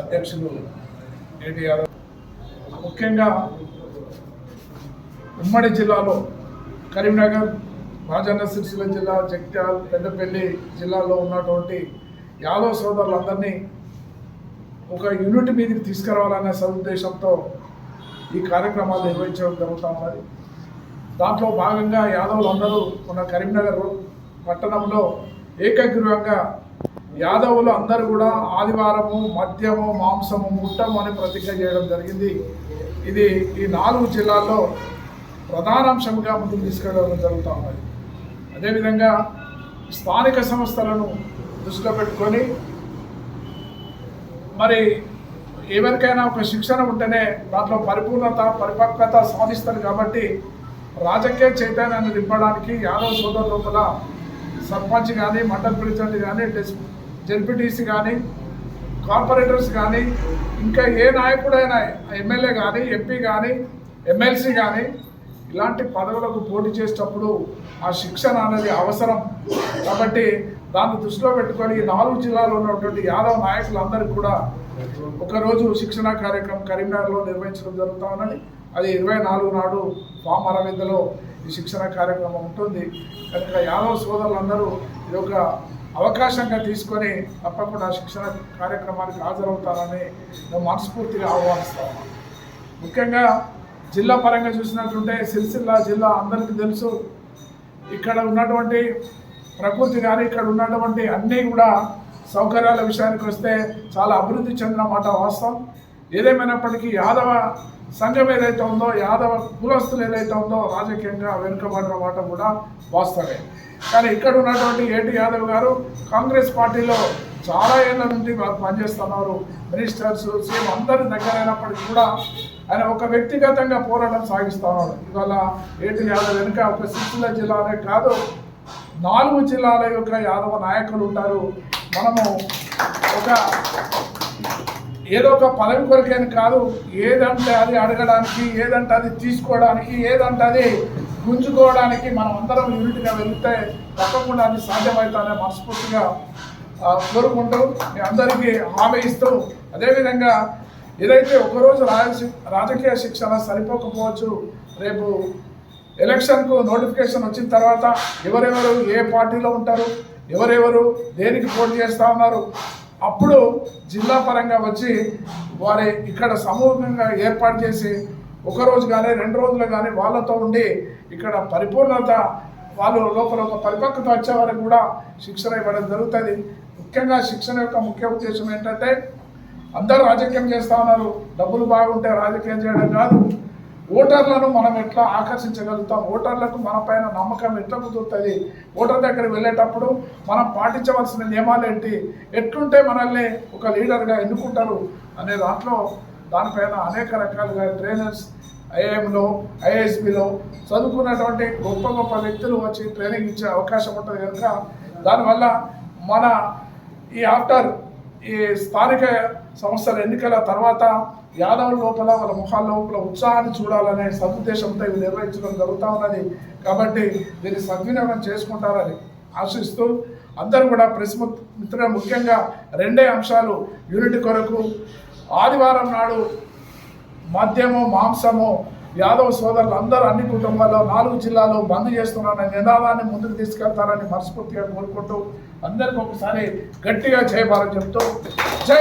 అధ్యక్షులు కేటీఆర్ ముఖ్యంగా ఉమ్మడి జిల్లాలో కరీంనగర్ రాజన్న సిరిసిల్ల జిల్లా జగిత్యాల పెద్దపల్లి జిల్లాలో ఉన్నటువంటి యాదవ్ సోదరులందరినీ ఒక యూనిట్ మీదకి తీసుకురావాలనే సదుద్దేశంతో ఈ కార్యక్రమాలు నిర్వహించడం జరుగుతూ ఉన్నది. దాంట్లో భాగంగా యాదవులందరూ మన కరీంనగర్ పట్టణంలో ఏకగ్రీవంగా యాదవులు అందరూ కూడా ఆదివారము మద్యము మాంసము ముట్టము అని ప్రతిజ్ఞ చేయడం జరిగింది. ఇది ఈ నాలుగు జిల్లాల్లో ప్రధానాంశంగా ముందుకు తీసుకెళ్ళడం జరుగుతూ ఉన్నది. అదేవిధంగా స్థానిక సంస్థలను దృష్టిలో పెట్టుకొని మరి ఎవరికైనా ఒక శిక్షణ ఉంటేనే దాంట్లో పరిపూర్ణత పరిపక్వత సాధిస్తారు కాబట్టి రాజకీయ చైతన్యాన్ని నింపడానికి యాదవ్ సోదరు లోపల సర్పంచ్ కానీ మండల్ ప్రెసిడెంట్ కానీ జెడ్పీటీసీ కానీ కార్పొరేటర్స్ కానీ ఇంకా ఏ నాయకుడైనా ఎమ్మెల్యే కానీ ఎంపీ కానీ ఎమ్మెల్సీ కానీ ఇలాంటి పదవులకు పోటీ చేసేటప్పుడు ఆ శిక్షణ అనేది అవసరం. కాబట్టి దాన్ని దృష్టిలో పెట్టుకొని ఈ నాలుగు జిల్లాలో ఉన్నటువంటి యాదవ్ నాయకులందరికీ కూడా ఒకరోజు శిక్షణ కార్యక్రమం కరీంనగర్లో నిర్వహించడం జరుగుతూ ఉన్నది. అది ఇరవై నాలుగు నాడు ఫామ్ అరవిందలో ఈ శిక్షణ కార్యక్రమం ఉంటుంది. కనుక యాదవ్ సోదరులందరూ ఇది ఒక అవకాశంగా తీసుకొని తప్పకుండా శిక్షణ కార్యక్రమానికి హాజరవుతారని నేను మనస్ఫూర్తిగా ఆహ్వానిస్తాను ముఖ్యంగా జిల్లా పరంగా చూసినట్టుంటే సిరిసిల్ల జిల్లా అందరికీ తెలుసు ఇక్కడ ఉన్నటువంటి ప్రకృతి కానీ ఇక్కడ ఉన్నటువంటి అన్నీ కూడా సౌకర్యాల విషయానికి వస్తే చాలా అభివృద్ధి చెందిన మాట వాస్తవం. ఏదేమైనప్పటికీ యాదవ సంఘం ఏదైతే ఉందో యాదవ కులస్తులు ఏదైతే ఉందో రాజకీయంగా వెనుకబడిన మాట కూడా వాస్తవే. కానీ ఇక్కడ ఉన్నటువంటి ఏటి యాదవ్ గారు కాంగ్రెస్ పార్టీలో చాలా ఏళ్ళ నుండి పనిచేస్తున్నారు. మినిస్టర్స్ సీఎం అందరి దగ్గర అయినప్పటికీ కూడా ఆయన ఒక వ్యక్తిగతంగా పోరాటం సాగిస్తున్నారు. ఇవల్ల ఇవాళ ఏటి యాదవ్ వెనుక ఒక సిరిసిల్ల జిల్లానే కాదు నాలుగు జిల్లాల యొక్క యాదవ నాయకులు ఉంటారు. మనము ఒక ఏదో ఒక పదవి కొరకని కాదు. ఏదంటే అది అడగడానికి ఏదంటే అది తీసుకోవడానికి ఏదంటే అది గుంజుకోవడానికి మనం అందరం యూనిట్గా వెళ్తే తప్పకుండా అది సాధ్యమవుతుందని మనస్ఫూర్తిగా కోరుకుంటూ మీ అందరికీ హామీ ఇస్తూ అదేవిధంగా ఏదైతే ఒకరోజు రాజ రాజకీయ శిక్షణ సరిపోకపోవచ్చు రేపు ఎలక్షన్కు నోటిఫికేషన్ వచ్చిన తర్వాత ఎవరెవరు ఏ పార్టీలో ఉంటారు ఎవరెవరు దేనికి పోటీ చేస్తూ ఉన్నారు అప్పుడు జిల్లా పరంగా వచ్చి వారి ఇక్కడ సమూహంగా ఏర్పాటు చేసి ఒక రోజు కానీ రెండు రోజులు కానీ వాళ్ళతో ఉండి ఇక్కడ పరిపూర్ణత వాళ్ళు లోపల ఒక పరిపక్వత వచ్చే వారికి కూడా శిక్షణ ఇవ్వడం జరుగుతుంది. ముఖ్యంగా శిక్షణ యొక్క ముఖ్య ఉద్దేశం ఏంటంటే అందరూ రాజకీయం చేస్తూ ఉన్నారు. డబ్బులు బాగుంటే రాజకీయం చేయడం కాదు. ఓటర్లను మనం ఎట్లా ఆకర్షించగలుగుతాం? ఓటర్లకు మన పైన నమ్మకం ఎట్లా కుదురుతుంది? ఓటర్ దగ్గర వెళ్ళేటప్పుడు మనం పాటించవలసిన నియమాలు ఏంటి? ఎట్లుంటే మనల్ని ఒక లీడర్గా ఎన్నుకుంటారు? అనే దాంట్లో దానిపైన అనేక రకాలుగా ట్రైనర్స్ ఐఏఎంలో ఐఏఎస్బిలో చదువుకున్నటువంటి గొప్ప గొప్ప వ్యక్తులు వచ్చి ట్రైనింగ్ ఇచ్చే అవకాశం ఉంటుంది కనుక దానివల్ల మన ఈ ఆఫ్టర్ ఈ స్థానిక సంస్థల ఎన్నికల తర్వాత యాదవ్ లోపల వాళ్ళ ముఖాల లోపల ఉత్సాహాన్ని చూడాలనే సదుద్దేశంతో ఇవి నిర్వహించడం జరుగుతూ ఉన్నది. కాబట్టి దీన్ని సద్వినియోగం చేసుకుంటారని ఆశిస్తూ అందరూ కూడా ప్రెస్ మిత్రులు ముఖ్యంగా రెండే అంశాలు యూనిట్ కొరకు ఆదివారం నాడు మద్యము మాంసము యాదవ్ సోదరులు అందరూ అన్ని కుటుంబాల్లో నాలుగు జిల్లాలో బంద్ చేస్తున్నారనే నినాదాన్ని ముందుకు తీసుకెళ్తారని మనస్ఫూర్తిగా కోరుకుంటూ అందరికీ ఒకసారి గట్టిగా జై చెప్తూ జై